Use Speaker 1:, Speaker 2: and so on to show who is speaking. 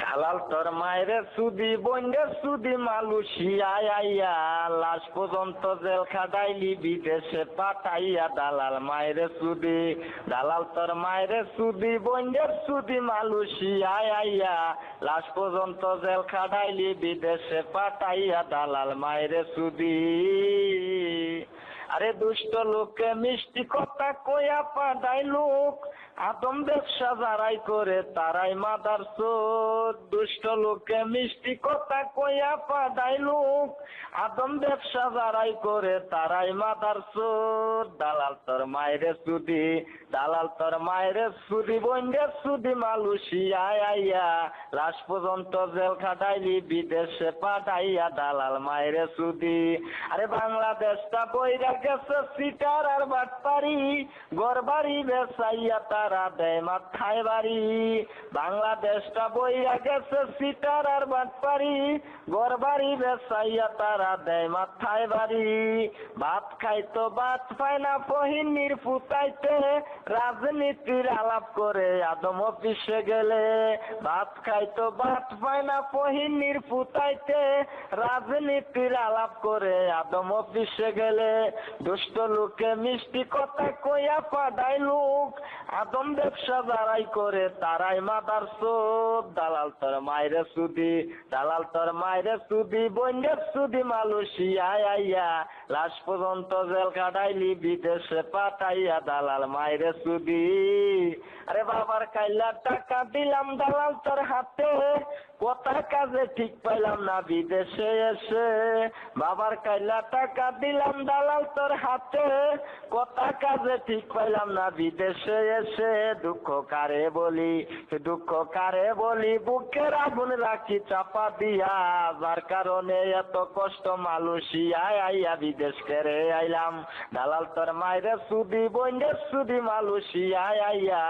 Speaker 1: দালাল তোর মায়ের সুদি বন্ডের সুদি মালুসিয়ায় আইয়া লাশ পর্যন্ত জেল খাটাইলি, বিদেশে পাঠাইয়া দালাল মায়ের সুদি। দালাল তোর মায়ের সুদি বন্ডের সুদি মালুসিয়ায় আইয়া লাশ পর্যন্ত জেল খাটাইলি, বিদেশে পাঠাইয়া দালাল মায়ের সুদি। আরে দুষ্ট লোকে, মিষ্টি কথা কয়া পাঠাই লোক। আদম ব্যবসা যারাই করে, তারাই মাদার দুষ্ট লোকে, মিষ্টি কথা কয়া পাঠাই লোক। আদম ব্যবসা যারাই করে, তারাই মাদার দালাল তোর মায়ের সুদি, দালাল তোর মায়ের সুদি বন্ডে সুদি মালুসিয়ায় আইয়া লাশ পর্যন্ত জেল খাটাইলি, বিদেশে পাঠাইয়া দালাল মায়ের সুদি। আরে বাংলাদেশটা বইরা গেছে সিটার আর বাটপারি ঘর বাড়ি বেসাইয়া তারা দেয় মাথায় বাড়ি। বাংলাদেশটা বইরা গেছে সিটার আর বাটপারি ঘর বাড়ি বেসাইয়া তারা দেয় মাথায় বাড়ি। ভাত খাইতো, ভাত পায় না ফহিনীর ফুটাইতে, রাজনীতির আলাপ করে আদম অফিসে গেলে। ভাত খাইতো, ভাত পায় না ফহিনীর ফুটাইতে, রাজনীতির আলাপ করে আদম অফিসে গেলে। দুষ্ট লোকে মিষ্টি কথা কইয়া পাদাই লোক, আদম ব্যবসা যারাই করে তারাই মাদার সোদ দালাল তোর মায়ের সুদি, দালাল তোর মায়ের সুদি বন্যের সুদি মালুসিয়ায় আইয়া, লাশ পর্যন্ত জেল কাটাইলি, বিদেশে পাঠাইয়া দালাল মায়ের সুদি। আরে বাবার কাইলা টাকা দিলাম দালাল তোর হাতে, কথা কাজে ঠিক পাইলাম না, বিদেশে এসে। বাবার কাইলা টাকা দিলাম দালাল তোর হাতে, কথা কাজে ঠিক পাইলাম না, বিদেশে এসে। দুঃখ কারে বলি, দুঃখ কারে বলি বুকের আগুন রাখি চাপা দিয়া, যার কারণে এত কষ্ট মালুষিয়ায় আইয়া বিদেশ করে আইলাম। দালাল তোর মায়ের সুদি বন্ধের সুদি মালুষিয়ায় আইয়া